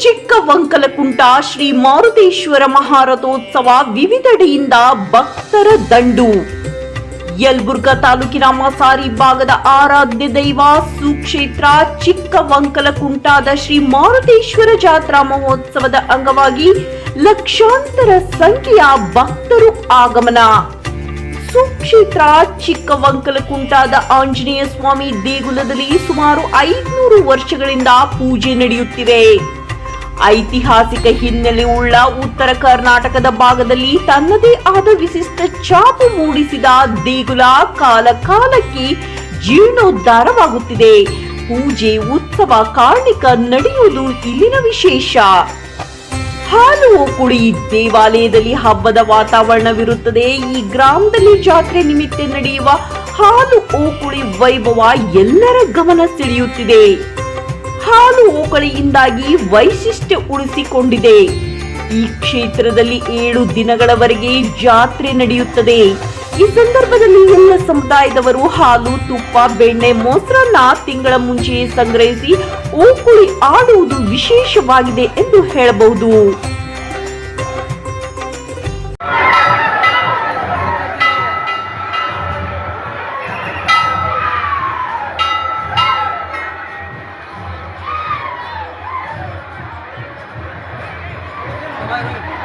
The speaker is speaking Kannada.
ಚಿಕ್ಕವಂಕಲಕುಂಟ ಶ್ರೀ ಮಾರುತೇಶ್ವರ ಮಹಾರಥೋತ್ಸವ ವಿವಿಧೆಡೆಯಿಂದ ಭಕ್ತರ ದಂಡು. ಯಲ್ಬುರ್ಗ ತಾಲೂಕಿನ ಮಸಾರಿ ಭಾಗದ ಆರಾಧ್ಯ ದೈವ ಸುಕ್ಷೇತ್ರ ಚಿಕ್ಕವಂಕಲಕುಂಟಾದ ಶ್ರೀ ಮಾರುತೇಶ್ವರ ಜಾತ್ರಾ ಮಹೋತ್ಸವದ ಅಂಗವಾಗಿ ಲಕ್ಷಾಂತರ ಸಂಖ್ಯೆಯ ಭಕ್ತರು ಆಗಮನ. ಸುಕ್ಷೇತ್ರ ಚಿಕ್ಕವಂಕಲಕುಂಟಾದ ಆಂಜನೇಯ ಸ್ವಾಮಿ ದೇಗುಲದಲ್ಲಿ ಸುಮಾರು ಐದುನೂರು ವರ್ಷಗಳಿಂದ ಪೂಜೆ ನಡೆಯುತ್ತಿವೆ ಐತಿಹಾಸಿಕ ಹಿನ್ನೆಲೆ ಉಳ್ಳ ಉತ್ತರ ಕರ್ನಾಟಕದ ಭಾಗದಲ್ಲಿ ತನ್ನದೇ ಆದ ವಿಶಿಷ್ಟ ಛಾಪು ಮೂಡಿಸಿದ ದೇಗುಲ ಕಾಲ ಕಾಲಕ್ಕೆ ಜೀರ್ಣೋದ್ಧಾರವಾಗುತ್ತಿದೆ. ಪೂಜೆ, ಉತ್ಸವ, ಕಾರ್ಣಿಕ ನಡೆಯುವುದು ಇಲ್ಲಿನ ವಿಶೇಷ. ಹಾಲು ಕುಡಿ ದೇವಾಲಯದಲ್ಲಿ ಹಬ್ಬದ ವಾತಾವರಣವಿರುತ್ತದೆ ಈ ಗ್ರಾಮದಲ್ಲಿ ಜಾತ್ರೆ ನಿಮಿತ್ತ ನಡೆಯುವ ಹಾಲು ಓಕುಳಿ ವೈಭವ ಎಲ್ಲರ ಗಮನ ಸೆಳೆಯುತ್ತಿದೆ. ಹಾಲು ಓಕಳಿಯಿಂದಾಗಿ ವೈಶಿಷ್ಟ್ಯ ಉಳಿಸಿಕೊಂಡಿದೆ. ಈ ಕ್ಷೇತ್ರದಲ್ಲಿ ಏಳು ದಿನಗಳವರೆಗೆ ಜಾತ್ರೆ ನಡೆಯುತ್ತದೆ. ಈ ಸಂದರ್ಭದಲ್ಲಿ ಎಲ್ಲ ಸಮುದಾಯದವರು ಹಾಲು, ತುಪ್ಪ, ಬೆಣ್ಣೆ, ಮೊಸರನ್ನ ತಿಂಗಳ ಮುಂಚೆಯೇ ಸಂಗ್ರಹಿಸಿ ಓಕುಳಿ ಆಡುವುದು ವಿಶೇಷವಾಗಿದೆ ಎಂದು ಹೇಳಬಹುದು. 快去。